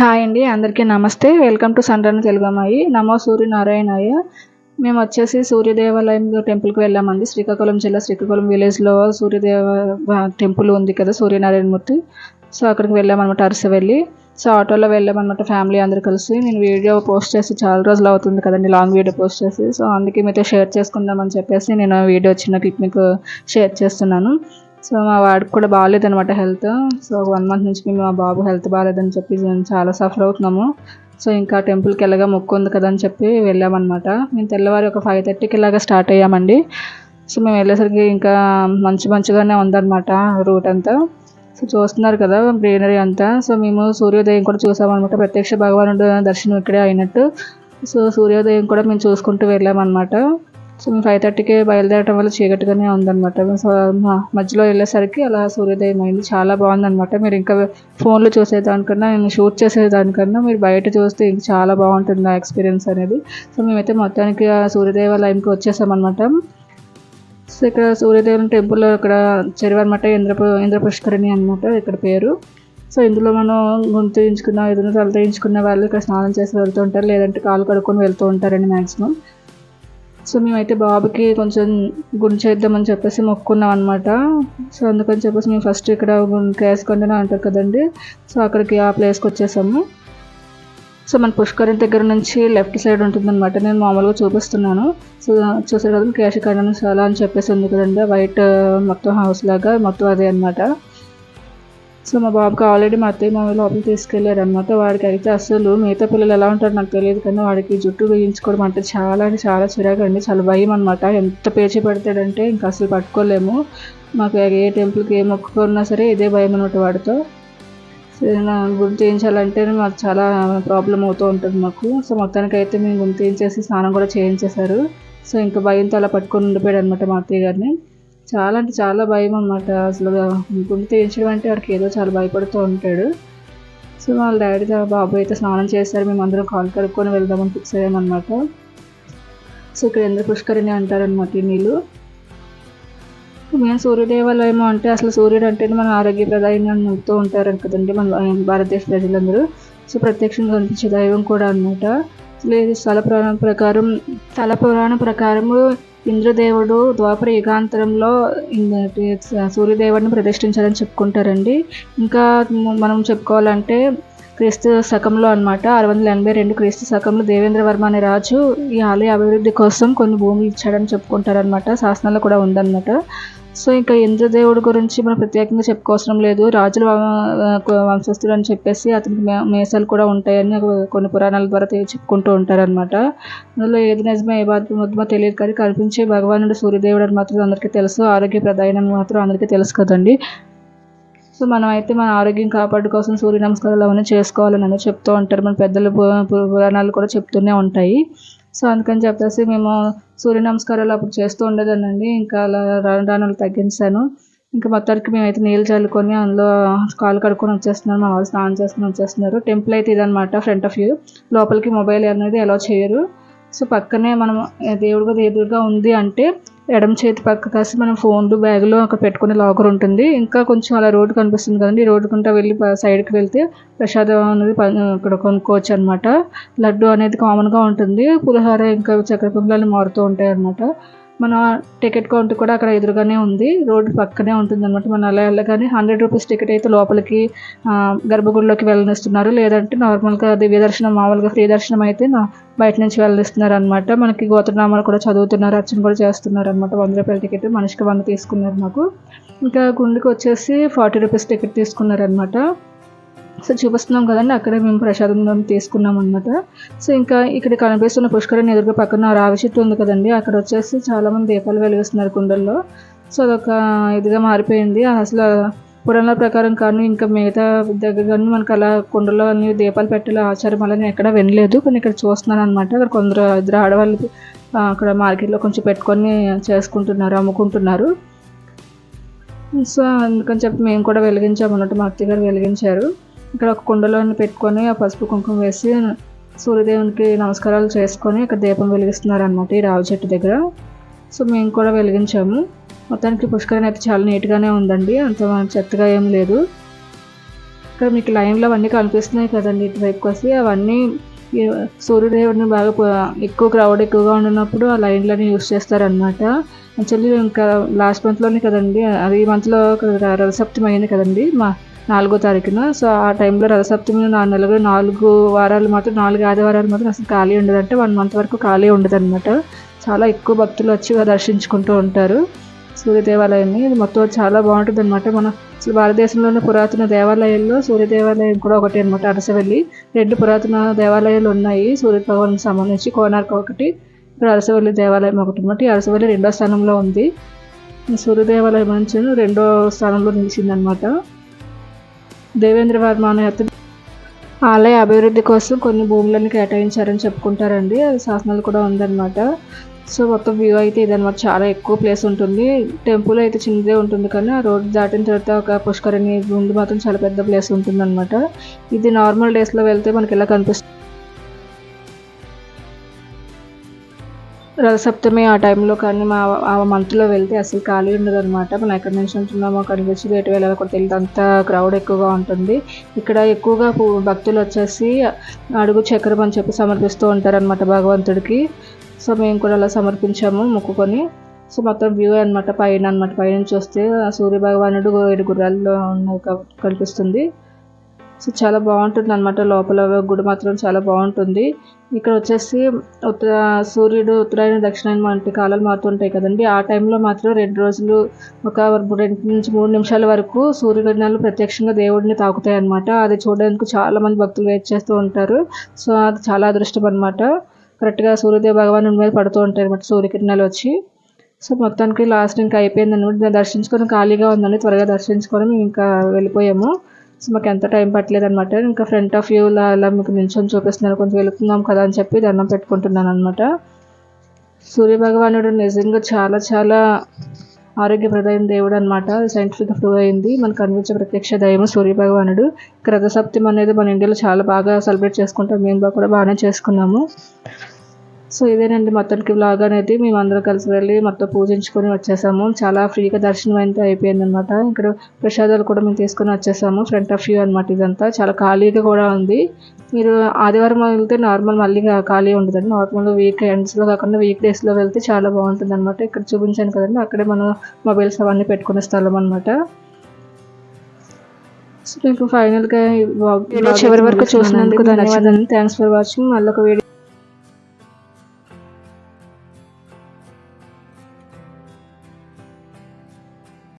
Hi అండి అందరికీ నమస్తే. వెల్కమ్ టు సండ్రన్ తెలుగమ్మాయి నమో సూర్యనారాయణయ్య మేము వచ్చేసి సూర్యదేవాలయం టెంపుల్కి వెళ్ళామండి. శ్రీకాకుళం జిల్లా శ్రీకాకుళం విలేజ్లో సూర్యదేవ టెంపుల్ ఉంది కదా సూర్యనారాయణమూర్తి. సో అక్కడికి వెళ్ళామన్నమాట అరస వెళ్ళి. సో ఆటోలో వెళ్ళామన్నమాట ఫ్యామిలీ అందరు కలిసి. నేను వీడియో పోస్ట్ చేసి చాలా రోజులు అవుతుంది కదండి లాంగ్ వీడియో పోస్ట్ చేసి. సో అందుకే మీతో షేర్ చేసుకుందామని చెప్పేసి నేను వీడియో చిన్న క్లిప్ మీకు షేర్ చేస్తున్నాను. సో మా వాడికి కూడా బాగాలేదనమాట హెల్త్. సో వన్ మంత్ నుంచి మేము మా బాబు హెల్త్ బాగాలేదని చెప్పి చాలా సఫర్ అవుతున్నాము. సో ఇంకా టెంపుల్కి వెళ్ళగా మొక్కు ఉంది కదా అని చెప్పి వెళ్ళామన్నమాట. మేము తెల్లవారి ఒక ఫైవ్ థర్టీకి ఇలాగా స్టార్ట్ అయ్యామండి. సో మేము వెళ్ళేసరికి ఇంకా మంచి మంచిగానే ఉందన్నమాట రూట్ అంతా. సో చూస్తున్నారు కదా గ్రీనరీ అంతా. సో మేము సూర్యోదయం కూడా చూసామన్నమాట. ప్రత్యక్ష భగవానుడు దర్శనం ఇక్కడే అయినట్టు. సో సూర్యోదయం కూడా మేము చూసుకుంటూ వెళ్ళామన్నమాట. సో ఫైవ్ థర్టీకి బయలుదేరటం వల్ల చీకటిగానే ఉందన్నమాట. సో మధ్యలో వెళ్ళేసరికి అలా సూర్యోదయం అయింది చాలా బాగుందన్నమాట. మీరు ఇంకా ఫోన్లో చూసేదానికన్నా నేను షూట్ చేసేదానికన్నా మీరు బయట చూస్తే ఇంకా చాలా బాగుంటుంది ఆ ఎక్స్పీరియన్స్ అనేది. సో మేమైతే మొత్తానికి ఆ సూర్యదేవాలయంకి వచ్చేసామన్నమాట. సో ఇక్కడ సూర్యదేవుని టెంపుల్ ఇక్కడ చెరువు అనమాట ఇంద్ర ఇంద్ర పుష్కరిణి అనమాట ఇక్కడ పేరు. సో ఇందులో మనం గొంతు వేయించుకున్న ఏదైనా తల తీయించుకున్న వాళ్ళు ఇక్కడ స్నానం చేసి వెళ్తూ ఉంటారు. లేదంటే కాలు కడుక్కొని వెళ్తూ ఉంటారండి మ్యాక్సిమం సో మేమైతే బాబుకి కొంచెం గుండు చేద్దామని చెప్పేసి మొక్కున్నాం అనమాట సో అందుకని చెప్పేసి మేము ఫస్ట్ ఇక్కడ కేసుకొండన అంటారు కదండి. సో అక్కడికి ఆ ప్లేస్కి వచ్చేసాము. సో మన పుష్కరం దగ్గర నుంచి లెఫ్ట్ సైడ్ ఉంటుందన్నమాట. నేను మామూలుగా చూపిస్తున్నాను. సో చూసే కదా కేశఖండన చాలా అని చెప్పేసి ఉంది కదండి. వైట్ మొత్తం హౌస్ లాగా మొత్తం అదే అనమాట సో మా బాబుకి ఆల్రెడీ మా అత్తయ్య మామూలు లోపలికి తీసుకెళ్ళారు అనమాట వాడికి అయితే అసలు మిగతా పిల్లలు ఎలా ఉంటారో నాకు తెలియదు కానీ వాడికి జుట్టు వేయించుకోవడం అంటే చాలా అంటే చాలా చిరాకు అండి. చాలా భయం అనమాట ఎంత పేచి పెడతాడంటే ఇంకా అసలు పట్టుకోలేము. మాకు ఏ టెంపుల్కి ఏ మొక్కుకున్నా సరే ఇదే భయం అనమాట వాడితో. సో ఏదైనా చేయించాలంటే మాకు చాలా ప్రాబ్లం అవుతూ ఉంటుంది మాకు. సో మొత్తానికి అయితే మేము గుండు చేయించేసి స్నానం కూడా చేయించేశారు. సో ఇంకా భయంతో అలా పట్టుకొని ఉండిపోయాడు అనమాట మా అత్తయ్య గారిని. చాలా అంటే చాలా భయం అనమాట అసలు గుండు తీయించడం అంటే వాడికి ఏదో చాలా భయపడుతూ ఉంటాడు. సో వాళ్ళ డాడీ బాబు అయితే స్నానం చేశారు. మేము అందరం కాలు కడుక్కొని వెళ్దామని ఫిక్స్ అయ్యామన్నమాట సో ఇక్కడ ఇంద్ర పుష్కరిణి అంటారనమాట ఈ నీళ్ళు. మేము సూర్యదేవాలయం అంటే అసలు సూర్యుడు అంటే మన ఆరోగ్య ప్రదాయం అని నమ్ముతూ ఉంటారు కదండి మన భారతదేశ ప్రజలందరూ. సో ప్రత్యక్షంగా కనిపించే దైవం కూడా అనమాట లేదు స్థల పురాణం ప్రకారం స్థల పురాణం ప్రకారము ఇంద్రదేవుడు ద్వాపర యుగాంతరంలో సూర్యదేవుడిని ప్రతిష్ఠించాలని చెప్పుకుంటారండి. ఇంకా మనం చెప్పుకోవాలంటే క్రీస్తు శకంలో అన్నమాట ఆరు వందల ఎనభై రెండు క్రీస్తు శకంలో దేవేంద్ర వర్మ అనే రాజు ఈ ఆలయ అభివృద్ధి కోసం కొన్ని భూములు ఇచ్చాడని చెప్పుకుంటారనమాట శాసనాల్లో కూడా ఉందన్నమాట. సో ఇంకా ఇంద్రదేవుడి గురించి మనం ప్రత్యేకంగా చెప్పుకోవసరం లేదు. రాజుల వంశస్థుడు అని చెప్పేసి అతనికి మే- మేసాలు కూడా ఉంటాయని కొన్ని పురాణాల ద్వారా చెప్పుకుంటూ ఉంటారనమాట అందులో ఏది నిజమే ఏ బాధ్యమో తెలియదు కానీ కనిపించే భగవానుడు సూర్యదేవుడు అని మాత్రం అందరికీ తెలుసు. ఆరోగ్య ప్రధానం మాత్రం అందరికీ తెలుసు కదండి. సో మనం అయితే మన ఆరోగ్యం కాపాడు కోసం సూర్య నమస్కారాలు అవన్నీ చేసుకోవాలని అనేది చెప్తూ ఉంటారు. మన పెద్దల పు- పు- పురాణాలు కూడా చెప్తూనే ఉంటాయి. సో అందుకని చెప్పేసి మేము సూర్య నమస్కారాలు అప్పుడు చేస్తూ ఉండేదానండి ఇంకా అలా రాను రాను తగ్గించాను. ఇంకా మొత్తానికి మేమైతే నీళ్ళు చల్లుకొని అందులో కాలు కడుక్కొని వచ్చేస్తున్నారు. మా వాళ్ళు స్నానం చేసుకొని వచ్చేస్తున్నారు. టెంపుల్ అయితే ఇదనమాట ఫ్రంట్ ఆఫ్ వ్యూ. లోపలికి మొబైల్ అనేది అలౌ చేయరు. సో పక్కనే మనం దేవుడిగా గది ఎదురుగా ఉంది అంటే ఎడమ చేతి పక్క కాసి మనం ఫోన్లు బ్యాగులు అక్కడ పెట్టుకునే లాకర్ ఉంటుంది. ఇంకా కొంచెం అలా రోడ్డు కనిపిస్తుంది కదండి. రోడ్డు కుంటా వెళ్ళి సైడ్కి వెళ్తే ప్రసాదం అనేది ఇక్కడ కొనుక్కోవచ్చు అనమాట లడ్డు అనేది కామన్గా ఉంటుంది. పులిహోర ఇంకా చక్కెర పొంగలాలు మారుతూ ఉంటాయి అనమాట మన టికెట్ కౌంటర్ కూడా అక్కడ ఎదురుగానే ఉంది. రోడ్డు పక్కనే ఉంటుంది అనమాట మనం అలా వెళ్ళగానే హండ్రెడ్ రూపీస్ టికెట్ అయితే లోపలికి గర్భగుడిలోకి వెళ్ళనిస్తున్నారు. లేదంటే నార్మల్గా దివ్య దర్శనం మామూలుగా ఫ్రీ దర్శనం అయితే బయట నుంచి వెళ్ళనిస్తున్నారు అనమాట మనకి గోత్రనామాలు కూడా చదువుతున్నారు అర్చన కూడా చేస్తున్నారు అనమాట వంద రూపాయల టికెట్ మనిషికి వంద తీసుకున్నారు మాకు. ఇంకా గుండెకి వచ్చేసి ఫార్టీ రూపీస్ టికెట్ తీసుకున్నారు అనమాట సో చూపిస్తున్నాం కదండి అక్కడే మేము ప్రసాదం తీసుకున్నాం అనమాట సో ఇంకా ఇక్కడ కనిపిస్తున్న పుష్కరణ ఎదురుగా పక్కన రావి చెట్టు ఉంది కదండి అక్కడ వచ్చేసి చాలామంది దీపాలు వెలిగిస్తున్నారు కుండల్లో. సో అదొక ఇదిగా మారిపోయింది. అసలు పురాణాల ప్రకారం కానీ ఇంకా మిగతా దగ్గర కానీ మనకు అలా కుండలో అన్ని దీపాలు పెట్టాలి ఆచారం అలా నేను ఎక్కడ వినలేదు. కానీ ఇక్కడ చూస్తున్నాను అనమాట అక్కడ కొందరు ఇద్దరు ఆడవాళ్ళు అక్కడ మార్కెట్లో కొంచెం పెట్టుకొని చేసుకుంటున్నారు అమ్ముకుంటున్నారు. సో అందుకని చెప్పి మేము కూడా వెలిగించామన్నట్టు మా అత్తగారు వెలిగించారు. ఇక్కడ ఒక కుండలో పెట్టుకొని ఆ పసుపు కుంకుమ వేసి సూర్యదేవునికి నమస్కారాలు చేసుకొని ఇక్కడ దీపం వెలిగిస్తున్నారు అనమాట ఈ రావి చెట్టు దగ్గర. సో మేము కూడా వెలిగించాము. మొత్తానికి పుష్కరణ అయితే చాలా నీట్గానే ఉందండి. అంత చెత్తగా ఏం లేదు. ఇక్కడ మీకు లైన్లో అవన్నీ కనిపిస్తున్నాయి కదండి ఇటువైపుకి వస్తే అవన్నీ సూర్యదేవుడిని బాగా ఎక్కువ క్రౌడ్ ఎక్కువగా ఉన్నప్పుడు ఆ లైన్లని యూస్ చేస్తారనమాట యాక్చువల్లీ ఇంకా లాస్ట్ మంత్లోనే కదండి అది ఈ మంత్లో రథసప్తమి అయింది కదండి. మా నాలుగో తారీఖున. సో ఆ టైంలో రథసప్తమి నాలుగు నెలలో నాలుగు వారాలు మాత్రం నాలుగు ఆదివారాలు మాత్రం అసలు ఖాళీ ఉండదంటే. వన్ మంత్ వరకు ఖాళీ ఉండదు చాలా ఎక్కువ భక్తులు వచ్చి దర్శించుకుంటూ ఉంటారు. సూర్య దేవాలయాన్ని ఇది మొత్తం చాలా బాగుంటుంది అనమాట మన అసలు భారతదేశంలోని పురాతన దేవాలయాల్లో సూర్య దేవాలయం కూడా ఒకటి అనమాట అరసవల్లి. రెండు పురాతన దేవాలయాలు ఉన్నాయి. సూర్య భగవానికి సంబంధించి కోనార్క్ ఒకటి ఇప్పుడు అరసవల్లి దేవాలయం ఒకటి అనమాట ఈ అరసవల్లి రెండో స్థానంలో ఉంది. సూర్యదేవాలయం సూర్య దేవాలయం నుంచి రెండో స్థానంలో నిలిచిందనమాట దేవేంద్ర వర్మ అనే అతను ఆలయ అభివృద్ధి కోసం కొన్ని భూములను కేటాయించారని చెప్పుకుంటారండి. అది శాసనాలు కూడా ఉందన్నమాట. సో మొత్తం వ్యూ అయితే ఇదన్నమాట. చాలా ఎక్కువ ప్లేస్ ఉంటుంది. టెంపుల్ అయితే చిన్నదే ఉంటుంది కానీ ఆ రోడ్ దాటిన తర్వాత ఒక పుష్కరిణి ముందు మాత్రం చాలా పెద్ద ప్లేస్ ఉంటుంది అనమాట ఇది నార్మల్ డేస్లో వెళ్తే మనకి ఎలా కనిపిస్తుంది? రథసప్తమి ఆ టైంలో కానీ మా ఆ మంత్లో వెళ్తే అసలు ఖాళీ ఉండదు అనమాట మనం ఎక్కడి నుంచి ఉంటున్నామో అక్కడికి వచ్చి ఎటు వెళ్ళాలో కూడా తెలియదు. అంత క్రౌడ్ ఎక్కువగా ఉంటుంది. ఇక్కడ ఎక్కువగా భక్తులు వచ్చేసి అడుగు చక్రం అని చెప్పి సమర్పిస్తూ ఉంటారనమాట భగవంతుడికి. సో మేము కూడా అలా సమర్పించాము మొక్కుకొని. సో మొత్తం వ్యూ అనమాట పైన అనమాట పైన వస్తే సూర్య భగవానుడు ఏడు గుర్రాల్లో ఉన్న కనిపిస్తుంది. సో చాలా బాగుంటుంది అనమాట లోపల గుడి మాత్రం చాలా బాగుంటుంది. ఇక్కడ వచ్చేసి ఉత్తర సూర్యుడు ఉత్తరాయణ దక్షిణాయన వంటి కాలాలు మారుతుంటాయి కదండి. ఆ టైంలో మాత్రం రెండు రోజులు ఒక రెండు నుంచి మూడు నిమిషాల వరకు సూర్యకిరణాలు ప్రత్యక్షంగా దేవుడిని తాకుతాయి అనమాట అది చూడడానికి చాలా మంది భక్తులు వెయిట్ చేస్తూ ఉంటారు. సో అది చాలా అదృష్టం అనమాట కరెక్ట్గా సూర్యదేవ భగవాను మీద పడుతూ ఉంటాయి అనమాట సూర్యకిరణాలు వచ్చి. సో మొత్తానికి లాస్ట్ ఇంకా అయిపోయింది అనమాట దర్శించుకొని ఖాళీగా ఉందని త్వరగా దర్శించుకొని మేము ఇంకా వెళ్ళిపోయాము. సో మాకు ఎంత టైం పట్టలేదు అనమాట ఇంకా ఫ్రంట్ ఆఫ్ వ్యూలో అలా మీకు నిల్చొని చూపిస్తున్నాను కొంచెం వెళుతున్నాం కదా అని చెప్పి దండం పెట్టుకుంటున్నాను అనమాట సూర్యభగవానుడు నిజంగా చాలా చాలా ఆరోగ్యప్రదమైన దేవుడు అనమాట సైంటిఫిక్ ప్రూవ్ అయింది. మనకు కనిపించే ప్రత్యక్ష దైవం సూర్యభగవానుడు. రథసప్తమి అనేది మన ఇండియాలో చాలా బాగా సెలబ్రేట్ చేసుకుంటాం. మేము కూడా బాగానే చేసుకున్నాము. సో ఇదేనండి మొత్తానికి వ్లాగ్ అనేది. మేము అందరం కలిసి వెళ్ళి మొత్తం పూజించుకొని వచ్చేసాము. చాలా ఫ్రీగా దర్శనం అయితే అయిపోయింది అనమాట ఇక్కడ ప్రసాదాలు కూడా మేము తీసుకొని వచ్చేసాము. ఫ్రంట్ ఆఫ్ వ్యూ అనమాట ఇదంతా. చాలా ఖాళీగా కూడా ఉంది. మీరు ఆదివారం వెళ్తే నార్మల్ మళ్ళీ ఖాళీ ఉండదండి. నార్మల్ వీక్ ఎండ్స్లో కాకుండా వీక్ డేస్లో వెళ్తే చాలా బాగుంటుంది అనమాట ఇక్కడ చూపించాను కదండి. అక్కడే మనం మొబైల్స్ అవన్నీ పెట్టుకునే స్థలం అనమాట సో మీకు ఫైనల్గా చివరి వరకు చూసినందుకు ధన్యవాదాలు. థ్యాంక్స్ ఫర్ వాచింగ్ మళ్ళీ ఒక వీడియో